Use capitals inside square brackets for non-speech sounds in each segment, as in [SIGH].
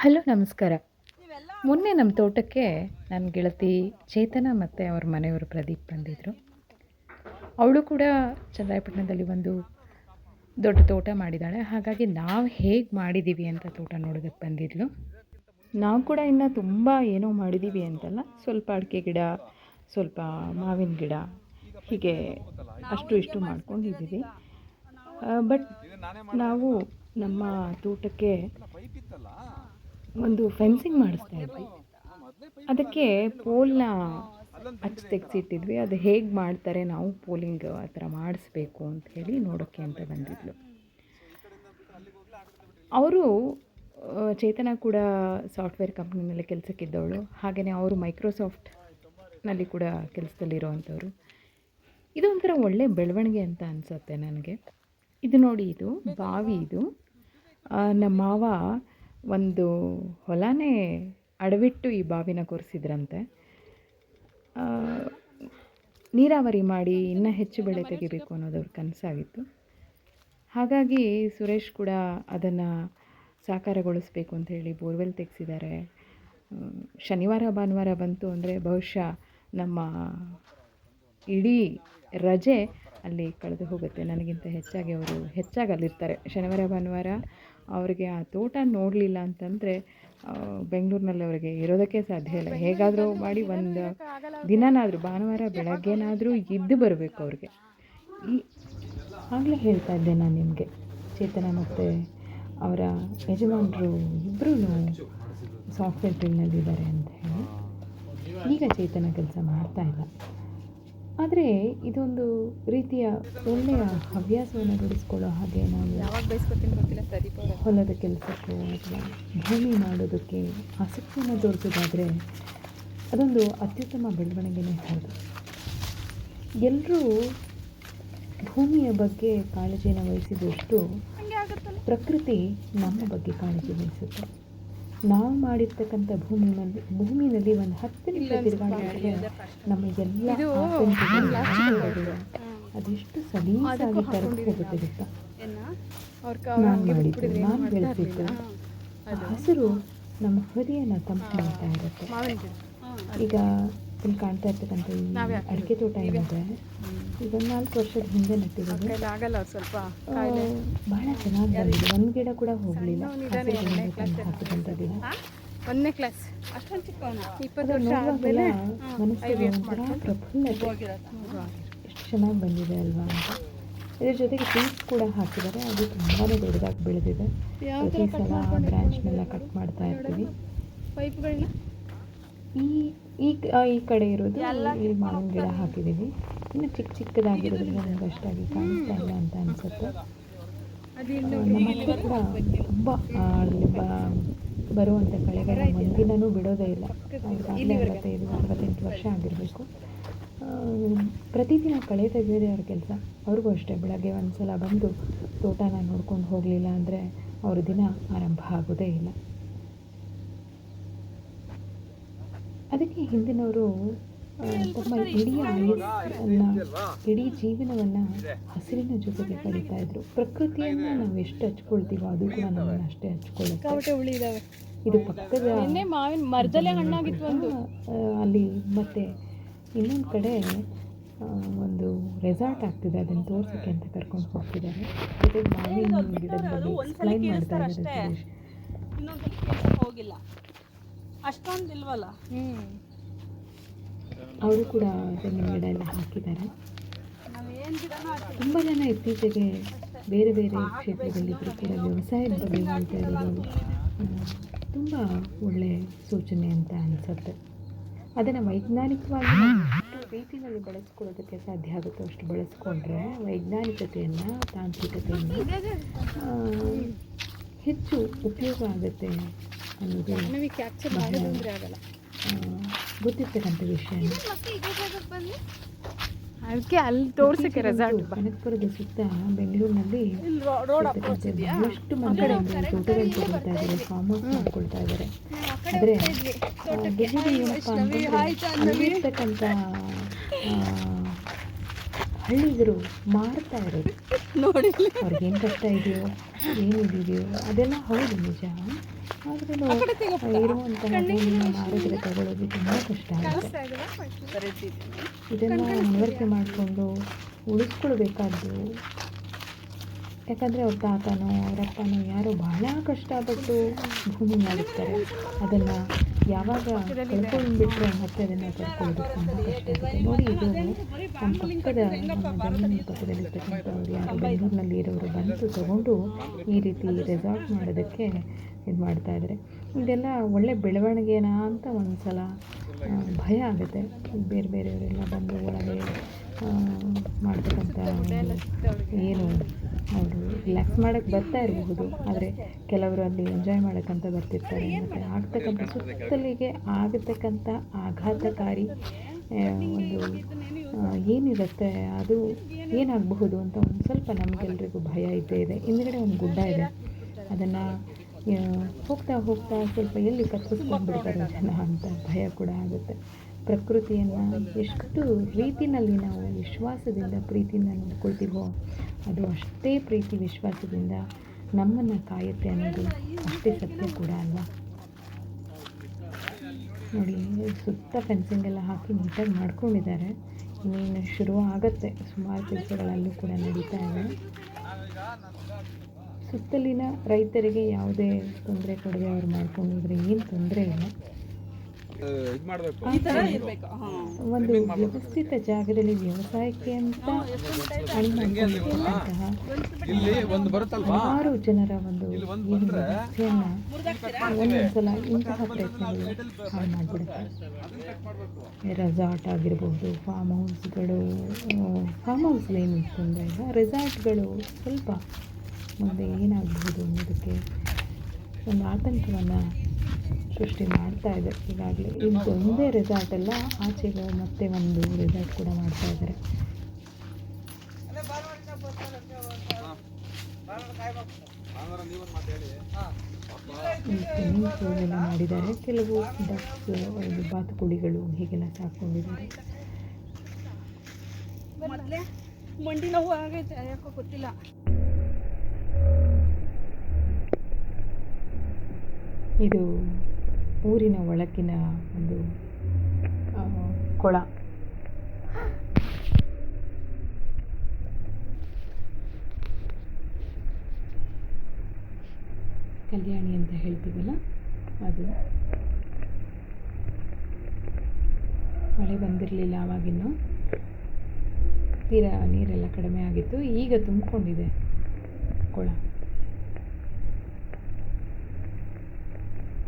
Hello ನಮಸ್ಕಾರ. ಮೊನ್ನೆ ನಮ್ಮ ತೋಟಕ್ಕೆ ನನ್ನ ಗೆಳತಿ ಚೇತನ ಮತ್ತು ಅವ್ರ ಮನೆಯವರು ಪ್ರದೀಪ್ ಬಂದಿದ್ದರು ಅವಳು ಕೂಡ ಚಂದ್ರಾಯಪಟ್ಟಣದಲ್ಲಿ ಒಂದು ದೊಡ್ಡ ತೋಟ ಮಾಡಿದ್ದಾಳೆ ಹಾಗಾಗಿ ನಾವು ಹೇಗೆ ಮಾಡಿದ್ದೀವಿ ಅಂತ ತೋಟ ನೋಡೋದಕ್ಕೆ ಬಂದಿದ್ಲು. ನಾವು ಕೂಡ ಇನ್ನು ತುಂಬ ಏನೋ ಮಾಡಿದ್ದೀವಿ ಅಂತಲ್ಲ. ಸ್ವಲ್ಪ ಅಡಿಕೆ ಗಿಡ ಸ್ವಲ್ಪ ಮಾವಿನ ಗಿಡ ಹೀಗೆ ಅಷ್ಟು ಇಷ್ಟು ಮಾಡ್ಕೊಂಡಿದ್ದೀವಿ ಬಟ್ ನಾವು ನಮ್ಮ ತೋಟಕ್ಕೆ ಒಂದು ಫೆನ್ಸಿಂಗ್ ಮಾಡಿಸ್ತಾ ಇದ್ವಿ. ಅದಕ್ಕೆ ಪೋಲ್ನ ಹಚ್ಚಿ ತೆಗೆಸಿಟ್ಟಿದ್ವಿ. ಅದು ಹೇಗೆ ಮಾಡ್ತಾರೆ ನಾವು ಪೋಲಿಂಗ್ ಆ ಥರ ಮಾಡಿಸ್ಬೇಕು ಅಂತ ಹೇಳಿ ನೋಡೋಕ್ಕೆ ಅಂತ ಬಂದಿದ್ಲು. ಅವರು ಚೇತನ ಕೂಡ ಸಾಫ್ಟ್ವೇರ್ ಕಂಪ್ನಿನಲ್ಲಿ ಕೆಲಸಕ್ಕಿದ್ದವಳು ಹಾಗೆಯೇ ಅವರು ಮೈಕ್ರೋಸಾಫ್ಟ್ನಲ್ಲಿ ಕೂಡ ಕೆಲಸದಲ್ಲಿರೋವಂಥವ್ರು ಇದು ಒಂಥರ ಒಳ್ಳೆ ಬೆಳವಣಿಗೆ ಅಂತ ಅನಿಸುತ್ತೆ ನನಗೆ. ಇದು ನೋಡಿ, ಇದು ಬಾವಿ ಇದು. ನಮ್ಮ ಮಾವ ಒಂದು ಹೊಲನೇ ಅಡವಿಟ್ಟು ಈ ಬಾವಿನ ಕೊರೆಸಿದ್ರಂತೆ. ನೀರಾವರಿ ಮಾಡಿ ಇನ್ನೂ ಹೆಚ್ಚು ಬೆಳೆ ತೆಗಿಬೇಕು ಅನ್ನೋದು ಅವ್ರ ಕನಸಾಗಿತ್ತು. ಹಾಗಾಗಿ ಸುರೇಶ್ ಕೂಡ ಅದನ್ನು ಸಾಕಾರಗೊಳಿಸ್ಬೇಕು ಅಂತ ಹೇಳಿ ಬೋರ್ವೆಲ್ ತೆಗೆಸಿದ್ದಾರೆ. ಶನಿವಾರ ಭಾನುವಾರ ಬಂತು ಅಂದರೆ ಬಹುಶಃ ನಮ್ಮ ಇಡೀ ರಜೆ ಅಲ್ಲಿ ಕಳೆದು ಹೋಗುತ್ತೆ. ನನಗಿಂತ ಹೆಚ್ಚಾಗಿ ಅವರು ಹೆಚ್ಚಾಗಿ ಅಲ್ಲಿರ್ತಾರೆ ಶನಿವಾರ ಭಾನುವಾರ ಅವರಿಗೆ ಆ ತೋಟ ನೋಡಲಿಲ್ಲ ಅಂತಂದರೆ ಬೆಂಗಳೂರಿನಲ್ಲಿ ಅವರಿಗೆ ಇರೋದಕ್ಕೆ ಸಾಧ್ಯ ಇಲ್ಲ. ಹೇಗಾದರೂ ಮಾಡಿ ಒಂದು ದಿನನಾದರೂ ಭಾನುವಾರ ಬೆಳಗ್ಗೆನಾದರೂ ಇದ್ದು ಬರಬೇಕು ಅವ್ರಿಗೆ. ಈ ಆಗಲೇ ಹೇಳ್ತಾ ಇದ್ದೆ ನಾನು ನಿಮಗೆ. ಚೇತನ ಮತ್ತು ಅವರ ಯಜಮಾನರು ಇಬ್ಬರೂ ಸಾಫ್ಟ್ವೇರ್ ಫೀಲ್ಡ್ನಲ್ಲಿದ್ದಾರೆ ಅಂತ ಹೇಳಿ. ಈಗ ಚೇತನ ಕೆಲಸ ಮಾಡ್ತಾ ಇಲ್ಲ. ಆದರೆ ಇದೊಂದು ರೀತಿಯ ಒಳ್ಳೆಯ ಹವ್ಯಾಸವನ್ನು ರೂಢಿಸ್ಕೊಳ್ಳೋ ಹಾಗೆ ನಾವು ಹೊಲದ ಕೆಲಸಕ್ಕೆ ಅಥವಾ ಭೂಮಿ ಮಾಡೋದಕ್ಕೆ ಆಸಕ್ತಿಯನ್ನು ತೋರಿಸೋದಾದರೆ ಅದೊಂದು ಅತ್ಯುತ್ತಮ ಬೆಳವಣಿಗೆನೇ ಹೌದು. ಎಲ್ಲರೂ ಭೂಮಿಯ ಬಗ್ಗೆ ಕಾಳಜಿಯನ್ನು ವಹಿಸಿದಷ್ಟು ಪ್ರಕೃತಿ ನಮ್ಮ ಬಗ್ಗೆ ಕಾಳಜಿ ವಹಿಸುತ್ತೆ. ನಾವು ಮಾಡಿರ್ತಕ್ಕಂಥ ಭೂಮಿನಲ್ಲಿ ಭೂಮಿನಲ್ಲಿ ಒಂದು ಹತ್ತು ನಿಮಿಷ ತಿರುಗಾಡಿದ್ರೆ ನಮಗೆಲ್ಲ ಎಲ್ಲ ಅದೆಷ್ಟು ಸಲೀಸಾಗಿ ಹೋಗುತ್ತೆ ಗೊತ್ತಾ ಅವ್ರ ನಾನು ಮಾಡಿದ್ದು ನಾನು ಬೆಳೆಸಿದ್ದು. ಹಸಿರು ನಮ್ಮ ಹೃದಯನ ತಂಪು ಮಾಡ್ತಾ ಇರುತ್ತೆ. ಈಗ ಇಲ್ಲಿ ಕಾಣ್ತಾ ಇರ್ತಕ್ಕಂಥ ಈ ಅಡಿಕೆ ತೋಟ ಏನಿದೆ ಇದು ನಾಲ್ಕು ವರ್ಷದ ಹಿಂದೆ ನೆಟ್ಟಿದ್ದೀವಿ ಸ್ವಲ್ಪ ಬಹಳ ಚೆನ್ನಾಗಿ ಬಂದಿದೆ. ಒಂದು ಗಿಡ ಕೂಡ ಹೋಗಲಿಲ್ಲ. ಹಾಕಿದಂಥದ್ದಿಲ್ಲ ಒಂದನೇ ಕ್ಲಾಸ್ ಅಷ್ಟೊಂದು ಚಿಕ್ಕವನ? ಇಪ್ಪತ್ತು ವರ್ಷ ಆದ್ಮೇಲೆ ಮನಸ್ಸಿಗೆ ಒಂಥರ ಪ್ರಫುಲ್ಲತೆ. ಎಷ್ಟು ಚೆನ್ನಾಗಿ ಬಂದಿದೆ ಅಲ್ವಾ ಅಂತ. ಇದ್ರ ಜೊತೆಗೆ ಪೀಸ್ ಕೂಡ ಹಾಕಿದ್ದಾರೆ. ಅದು ತುಂಬಾ ದೊಡ್ಡದಾಗಿ ಬೆಳೆದಿದೆ. ಪ್ರತಿ ಸಲ ಕಟ್ ಮಾಡ್ತಾ ಇರ್ತೀವಿ. ಪೈಪ್ಗಳನ್ನ ಈ ಈ ಈ ಕಡೆ ಇರೋದು ಇಲ್ಲಿ ಮಾವಿನ ಗಿಡ ಹಾಕಿದ್ದೀವಿ. ಇನ್ನು ಚಿಕ್ಕ ಚಿಕ್ಕದಾಗಿರೋದ್ರಿಂದ ನಮ್ಗೆ ಅಷ್ಟಾಗಿ ಕಾಣಿಸ್ತಾ ಇಲ್ಲ ಅಂತ ಅನಿಸುತ್ತೆ. ನಮ್ಮ ಹತ್ರ ಕೂಡ ತುಂಬ ಅಲ್ಲಿ ಬ ಬರುವಂಥ ಕಳೆಗಳ ಮಂದಿನೂ ಬಿಡೋದೇ ಇಲ್ಲ. ಅವ್ರಿಗಾಗಲೇ ಅರವತ್ತೈದು ಅರವತ್ತೆಂಟು ವರ್ಷ ಆಗಿರಬೇಕು. ಪ್ರತಿದಿನ ಕಳೆ ತೆಗೆಯೋದೇ ಅವ್ರ ಕೆಲಸ. ಅವ್ರಿಗೂ ಅಷ್ಟೇ. ಬೆಳಗ್ಗೆ ಒಂದು ಸಲ ಬಂದು ತೋಟನ ನೋಡ್ಕೊಂಡು ಹೋಗಲಿಲ್ಲ ಅಂದರೆ ಅವ್ರ ದಿನ ಆರಂಭ ಆಗೋದೇ ಇಲ್ಲ. ಅದಕ್ಕೆ ಹಿಂದಿನವರು ತಮ್ಮ ಇಡೀ ಆಯಸ್ಸನ್ನು ಇಡೀ ಜೀವನವನ್ನು ಹಸಿರಿನ ಜೊತೆಗೆ ಕಳೀತಾ ಇದ್ರು. ಪ್ರಕೃತಿಯನ್ನು ನಾವು ಎಷ್ಟು ಹಚ್ಕೊಳ್ತೀವೋ ಅದು ಕೂಡ ನಮ್ಮನ್ನು ಅಷ್ಟೇ ಹಚ್ಕೊಳ್ಳುತ್ತೆ ಇದು ಪಕ್ಕದ ಮಾವಿನ ಮರದಲ್ಲೇ ಹಣ್ಣಾಗಿತ್ತು ಒಂದು. ಅಲ್ಲಿ ಮತ್ತೆ ಇನ್ನೊಂದು ಕಡೆ ಒಂದು ರೆಸಾರ್ಟ್ ಆಗ್ತಿದೆ ಅದನ್ನು ತೋರಿಸೋಕ್ಕೆ ಅಂತ ಕರ್ಕೊಂಡು ಹೋಗ್ತಿದ್ದಾರೆ. ಜೊತೆಗೆ ಮಾವಿನ ಗಿಡದ ಬಗ್ಗೆ ಎಕ್ಸ್ಪ್ಲೈನ್ ಮಾಡ್ತಾ ಇದ್ದಾರೆ ಹೋಗಿಲ್ಲ. ಅಷ್ಟೊಂದು ಇಲ್ವಲ್ಲ ಅವರು ಕೂಡ ತೆಂಗಿನ ಗಿಡ ಎಲ್ಲ ಹಾಕಿದ್ದಾರೆ. ತುಂಬ ಜನ ಇತ್ತೀಚೆಗೆ ಬೇರೆ ಬೇರೆ ಕ್ಷೇತ್ರದಲ್ಲಿ ಕೂಡ ವ್ಯವಸಾಯದ ಬಗ್ಗೆ ಹೇಳ್ತಾ ಇರೋದು ತುಂಬ ಒಳ್ಳೆಯ ಸೂಚನೆ ಅಂತ ಅನಿಸುತ್ತೆ. ಅದನ್ನು ವೈಜ್ಞಾನಿಕವಾಗಿ ಎಷ್ಟು ರೀತಿಯಲ್ಲಿ ಬಳಸ್ಕೊಳ್ಳೋದಕ್ಕೆ ಸಾಧ್ಯ ಆಗುತ್ತೋ ಅಷ್ಟು ಬಳಸ್ಕೊಂಡ್ರೆ ವೈಜ್ಞಾನಿಕತೆಯನ್ನು ತಾಂತ್ರಿಕತೆಯನ್ನು ಹೆಚ್ಚು ಉಪಯೋಗ ಆಗುತ್ತೆ ಗೊತ್ತಿರ್ತಕ್ಕಂಥ ವಿಷಯ ಅದಕ್ಕೆ ಅಲ್ಲಿ ತೋರ್ಸಕ್ಕೆ ರೆಸಾರ್ಟ್ ಕನಕಪುರದ ಸುತ್ತ ಬೆಂಗಳೂರಿನಲ್ಲಿ ಇಲ್ಲಿ ರೋಡ್ ಇರ್ತಕ್ಕಂಥ ಬಹಳಷ್ಟು ತಗೊಳ್ತಾ ಇದ್ದಾರೆ ಫಾರ್ಮ್ ಹೌಸ್ ಮಾಡ್ಕೊಳ್ತಾ ಇದ್ದಾರೆ. ಆದರೆ ಏನಪ್ಪ ಅಲ್ಲಿರ್ತಕ್ಕಂಥ ಹಳ್ಳಿಗರು ಮಾರ್ತಾ ಇರೋದು. [LAUGHS] ನೋಡಿ. ಅವ್ರಿಗೆ ಏನು ಕಷ್ಟ ಇದೆಯೋ ಏನಿದೆಯೋ ಇದೆಯೋ ಅದೆಲ್ಲ ಹೌದು ನಿಜ. ಆದ್ರೂ ಇರುವಂತಹ ಭೂಮಿನ ಮಾರಿದ್ರೆ ತಗೊಳ್ಳೋದು ತುಂಬ ಕಷ್ಟ ಆಗುತ್ತೆ. ಇದನ್ನು ಮನವರಿಕೆ ಮಾಡಿಕೊಂಡು ಉಳಿಸ್ಕೊಳ್ಬೇಕಾದ್ದು. ಯಾಕಂದರೆ ಅವ್ರ ತಾತನೋ ಅವರಪ್ಪನೋ ಯಾರೋ ಬಹಳ ಕಷ್ಟಪಟ್ಟು ಭೂಮಿ ಮಾಡಿರ್ತಾರೆ ಅದನ್ನು ಯಾವಾಗ ಕಳ್ಕೊಂಡ್ಬಿಟ್ರೆ ಮತ್ತೆ ಅದನ್ನು ಪಡ್ಕೊಳ್ಳೋದು ತುಂಬ ಕಷ್ಟ ಆಗುತ್ತೆ ನೋಡಿ ಇದು ನಮ್ಮ ಪಕ್ಕದ ಜಮೀನಿನ ಅವ್ರು ಯಾರು? ಬೆಂಗಳೂರಿನಲ್ಲಿ ಇರೋರು ಬಂದು ತಗೊಂಡು ಈ ರೀತಿ ರೆಸಾರ್ಟ್ ಮಾಡೋದಕ್ಕೆ ಇದು ಮಾಡ್ತಾ ಇದ್ದಾರೆ ಇದೆಲ್ಲ ಒಳ್ಳೆ ಬೆಳವಣಿಗೆನಾ ಅಂತ ಒಂದು ಸಲ ಭಯ ಆಗುತ್ತೆ. ಬೇರೆ ಬೇರೆಯವರೆಲ್ಲ ಬಂದು ಒಳಗೆ ಮಾಡ್ತಕ್ಕಂಥ ಏನು ಅವರು ರಿಲ್ಯಾಕ್ಸ್ ಮಾಡೋಕ್ಕೆ ಬರ್ತಾ ಇರಬಹುದು ಆದರೆ ಕೆಲವರು ಅಲ್ಲಿ ಎಂಜಾಯ್ ಮಾಡೋಕ್ಕಂತ ಬರ್ತಿರ್ತಾರೆ ಮತ್ತು ಆಗ್ತಕ್ಕಂಥ ಸುತ್ತಲಿಗೆ ಆಗತಕ್ಕಂಥ ಆಘಾತಕಾರಿ ಒಂದು ಏನಿರುತ್ತೆ, ಅದು ಏನಾಗಬಹುದು ಅಂತ ಒಂದು ಸ್ವಲ್ಪ ನಮಗೆಲ್ರಿಗೂ ಭಯ ಇದ್ದೇ ಇದೆ. ಹಿಂದ್ಗಡೆ ಒಂದು ಗುಡ್ಡ ಇದೆ. ಅದನ್ನು ಹೋಗ್ತಾ ಹೋಗ್ತಾ ಸ್ವಲ್ಪ ಎಲ್ಲಿ ಕತ್ತರಿಸ್ಕೊಂಡು ಬಿಡ್ತಾರೆ ಜನ ಅಂತ ಭಯ ಕೂಡ ಆಗುತ್ತೆ. ಪ್ರಕೃತಿಯನ್ನು ಎಷ್ಟು ರೀತಿಯಲ್ಲಿ ನಾವು ವಿಶ್ವಾಸದಿಂದ ಪ್ರೀತಿಯಿಂದ ನೋಡ್ಕೊಳ್ತೀವೋ ಅದು ಅಷ್ಟೇ ಪ್ರೀತಿ ವಿಶ್ವಾಸದಿಂದ ನಮ್ಮನ್ನು ಕಾಯುತ್ತೆ ಅನ್ನೋದು ಅಷ್ಟೇ ಸತ್ಯ ಕೂಡ ಅಲ್ವಾ? ನೋಡಿ, ಸುತ್ತ ಫೆನ್ಸಿಂಗ್ ಎಲ್ಲ ಹಾಕಿ ನೀಟಾಗಿ ಮಾಡ್ಕೊಂಡಿದ್ದಾರೆ. ಇನ್ನೇನು ಶುರು ಆಗುತ್ತೆ. ಸುಮಾರು ಕೆಲಸಗಳಲ್ಲೂ ಕೂಡ ನಡೀತಾ ಇದೆ. ಸುತ್ತಲಿನ ರೈತರಿಗೆ ಯಾವುದೇ ತೊಂದರೆ ಕೊಡದೆ ಅವ್ರು ಮಾಡ್ಕೊಂಡಿದ್ರೆ ಏನು ತೊಂದರೆ ಇಲ್ಲ. ಇದು ಮಾಡಬೇಕು. ಈ ಥರ ಇರಬೇಕು ಹಾಂ. ಒಂದು ವ್ಯವಸ್ಥಿತ ಜಾಗದಲ್ಲಿ ವ್ಯವಸಾಯಕ್ಕೆ ಅಂತ ಇಲ್ಲಿ ಒಂದು ಬರುತ್ತಲ್ವಾ? ಹಲವಾರು ಜನರ ಒಂದು ಏನು ವ್ಯವಸ್ಥೆಯನ್ನ ಒಂದೊಂದ್ಸಲ ಇಂತಹ ಪ್ರಯತ್ನಗಳು ಹಾಳು ಮಾಡಿಬಿಡುತ್ತೆ. ರೆಸಾರ್ಟ್ ಆಗಿರಬಹುದು ಫಾರ್ಮ್ ಹೌಸ್ಗಳು ಫಾರ್ಮ್ ಹೌಸ್ಲೇನು ತೊಂದರೆ ಇಲ್ಲ ರೆಸಾರ್ಟ್ಗಳು ಸ್ವಲ್ಪ ಮುಂದೆ ಏನಾಗಬಹುದು ಅನ್ನೋದಕ್ಕೆ ಒಂದು ಆತಂಕವನ್ನು ಸೃಷ್ಟಿ ಮಾಡ್ತಾ ಇದೆ. ಈಗಾಗಲೇ ಇದು ಒಂದೇ ರೆಸಾರ್ಟ್ ಅಲ್ಲ ಆಚೆಗೆ ಮತ್ತೆ ಒಂದು ರೆಸಾರ್ಟ್ ಕೂಡ ಮಾಡ್ತಾ ಇದ್ದಾರೆ. ಎಲ್ಲ ಮಾಡಿದ್ದಾರೆ. ಕೆಲವು ಡಕ್ಸ್ ಬಾತುಕೋಳಿಗಳು ಹೀಗೆಲ್ಲ ಸಾಕೊಂಡಿದ್ದಾರೆ ಮೊದಲೇ ಮಂಡಿ ನೋವು ಆಗೈತೆ ಯಾಕೋ ಗೊತ್ತಿಲ್ಲ. ಇದು ಊರಿನ ಒಳಗಿನ ಒಂದು ಕೊಳ. ಕಲ್ಯಾಣಿ ಅಂತ ಹೇಳ್ತೀವಲ್ಲ, ಅದು. ಮಳೆ ಬಂದಿರಲಿಲ್ಲ ಆವಾಗಿನ್ನು. ತೀರಾ ನೀರೆಲ್ಲ ಕಡಿಮೆ ಆಗಿತ್ತು. ಈಗ ತುಂಬಿಕೊಂಡಿದೆ ಕೊಳ.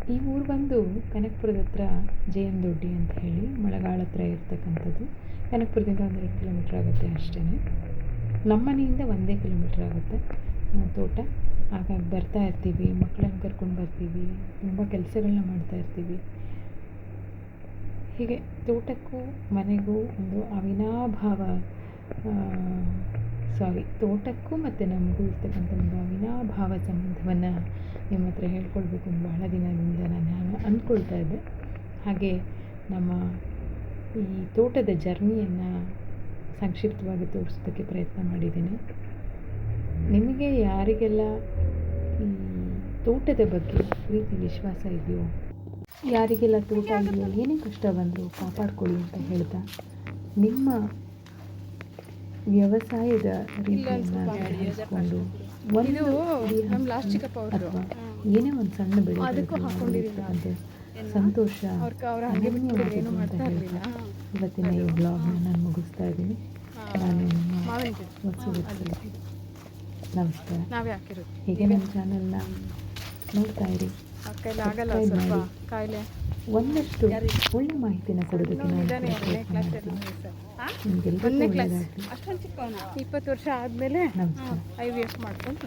ಈ ಊರು ಬಂದು ಕನಕಪುರದ ಹತ್ರ ಜೆ ಎಂ ದೊಡ್ಡಿ ಅಂತ ಹೇಳಿ ಮಳೆಗಾಲ ಹತ್ರ ಇರ್ತಕ್ಕಂಥದ್ದು. ಕನಕಪುರದಿಂದ ಒಂದೆರಡು ಕಿಲೋಮೀಟ್ರ್ ಆಗುತ್ತೆ ಅಷ್ಟೇ ನಮ್ಮ ಮನೆಯಿಂದ ಒಂದೇ ಕಿಲೋಮೀಟ್ರ್ ಆಗುತ್ತೆ. ತೋಟ. ಹಾಗಾಗಿ ಬರ್ತಾ ಇರ್ತೀವಿ, ಮಕ್ಕಳನ್ನು ಕರ್ಕೊಂಡು ಬರ್ತೀವಿ, ತುಂಬ ಕೆಲಸಗಳನ್ನ ಮಾಡ್ತಾ ಇರ್ತೀವಿ. ಹೀಗೆ ತೋಟಕ್ಕೂ ಮನೆಗೂ ಒಂದು ಅವಿನಾಭಾವ ಸಾರಿ ತೋಟಕ್ಕೂ ಮತ್ತು ನಮಗೂ ಇರ್ತಕ್ಕಂಥ ಒಂದು ಅವಿನಾಭಾವ ಸಂಬಂಧವನ್ನು ನಿಮ್ಮ ಹತ್ರ ಹೇಳ್ಕೊಳ್ಬೇಕು ಅಂತ ಬಹಳ ದಿನದಿಂದ ನಾನು ಅಂದ್ಕೊಳ್ತಾ ಇದ್ದೆ. ಹಾಗೆ ನಮ್ಮ ಈ ತೋಟದ ಜರ್ನಿಯನ್ನು ಸಂಕ್ಷಿಪ್ತವಾಗಿ ತೋರಿಸೋದಕ್ಕೆ ಪ್ರಯತ್ನ ಮಾಡಿದ್ದೀನಿ. ನಿಮಗೆ ಯಾರಿಗೆಲ್ಲ ಈ ತೋಟದ ಬಗ್ಗೆ ಪ್ರೀತಿ, ವಿಶ್ವಾಸ ಇದೆಯೋ, ಯಾರಿಗೆಲ್ಲ ತೋಟ ಇದೆಯೋ ಏನೇ ಕಷ್ಟ ಬಂದರೂ ಕಾಪಾಡ್ಕೊಳ್ಳಿ ಅಂತ ಹೇಳ್ತಾ ನಿಮ್ಮ ವ್ಯವಸಾಯದ ರೀತಿಯನ್ನು ಒಂದು ನಮ್ಮ ಲಾಸ್ಟ್ ಚಿಕ್ಕಪ್ಪ. ಏನೇ ಒಂದು ಸಣ್ಣ ಬೆಳೆ ಅದಕ್ಕೂ ಸಂತೋಷ ಅವ್ರ ಅವ್ರು ಏನು ಅಂತ ಮಾಡ್ತಾ ಹೇಳ್ತಾ ಇರಲಿಲ್ಲ ಇವತ್ತಿನ ಈ ಬ್ಲಾಗ್ನ ನಾನು ಮುಗಿಸ್ತಾ ಇದ್ದೀನಿ. ನಾನು ನಮಸ್ಕಾರ. ಹೀಗೆ ನಮ್ಮ ಚಾನಲ್ನ ನೋಡ್ತಾ ಇರಿ. ಒಂದಷ್ಟು ಒಳ್ಳೆ ಮಾಹಿತಿನ ಕೊಡೋದಕ್ಕೆ ಒಂದನೇ ಕ್ಲಾಸ್ ಇಪ್ಪತ್ತು ವರ್ಷ ಆದಮೇಲೆ ಐ ವಿ ಎಫ್ ಮಾಡ್ಕೊಂಡು